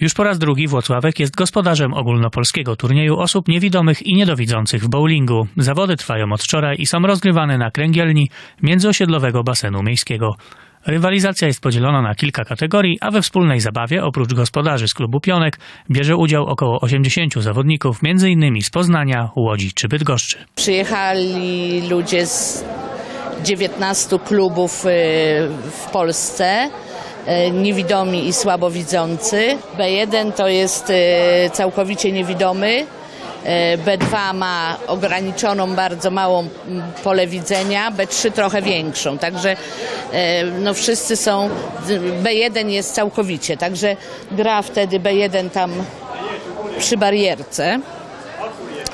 Już po raz drugi Włocławek jest gospodarzem ogólnopolskiego turnieju osób niewidomych i niedowidzących w bowlingu. Zawody trwają od wczoraj i są rozgrywane na kręgielni międzyosiedlowego basenu miejskiego. Rywalizacja jest podzielona na kilka kategorii, a we wspólnej zabawie oprócz gospodarzy z klubu Pionek bierze udział około 80 zawodników, m.in. z Poznania, Łodzi czy Bydgoszczy. Przyjechali ludzie z 19 klubów y, w Polsce, niewidomi i słabowidzący. B1 to jest y, całkowicie niewidomy. y, B2 ma ograniczoną, bardzo małą pole widzenia, B3 trochę większą, także no wszyscy są, B1 jest całkowicie, także gra wtedy B1 tam przy barierce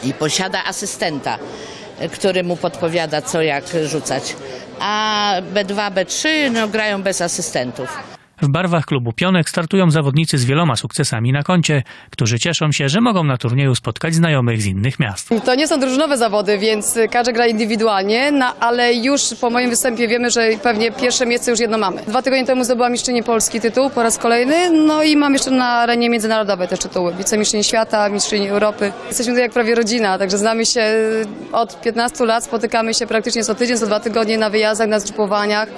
i posiada asystenta, który mu podpowiada, co jak rzucać. A B2, B3 no, grają bez asystentów. W barwach klubu Pionek startują zawodnicy z wieloma sukcesami na koncie, którzy cieszą się, że mogą na turnieju spotkać znajomych z innych miast. To nie są drużynowe zawody, więc każdy gra indywidualnie, no, ale już po moim występie wiemy, że pewnie pierwsze miejsce już jedno mamy. Dwa tygodnie temu zdobyła mistrzyni Polski tytuł po raz kolejny, no i mam jeszcze na arenie międzynarodowej też tytuły. Wicemistrzyni świata, mistrzyni Europy. Jesteśmy tutaj jak prawie rodzina, także znamy się od 15 lat, spotykamy się praktycznie co tydzień, co dwa tygodnie na wyjazdach, na zgrupowaniach,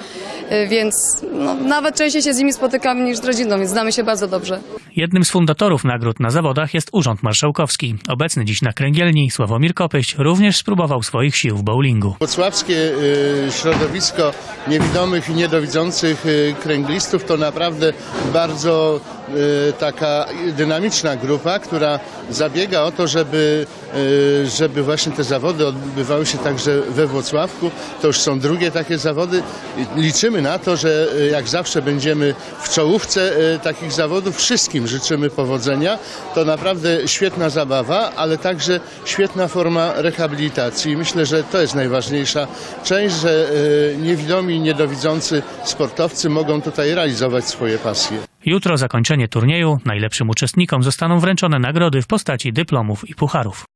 y, więc no, nawet częściej się z nimi spotykamy niż z rodziną, więc znamy się bardzo dobrze. Jednym z fundatorów nagród na zawodach jest Urząd Marszałkowski. Obecny dziś na kręgielni Sławomir Kopyś również spróbował swoich sił w bowlingu. Włocławskie y, środowisko niewidomych i niedowidzących y, kręglistów to naprawdę bardzo y, taka dynamiczna grupa, która zabiega o to, żeby, żeby właśnie te zawody odbywały się także we Włocławku. To już są drugie takie zawody. Liczymy na to, że jak zawsze będziemy w czołówce takich zawodów. Wszystkim życzymy powodzenia. To naprawdę świetna zabawa, ale także świetna forma rehabilitacji. Myślę, że to jest najważniejsza część, że y, niewidomi niedowidzący sportowcy mogą tutaj realizować swoje pasje. Jutro zakończenie turnieju. Najlepszym uczestnikom zostaną wręczone nagrody w postaci dyplomów i pucharów.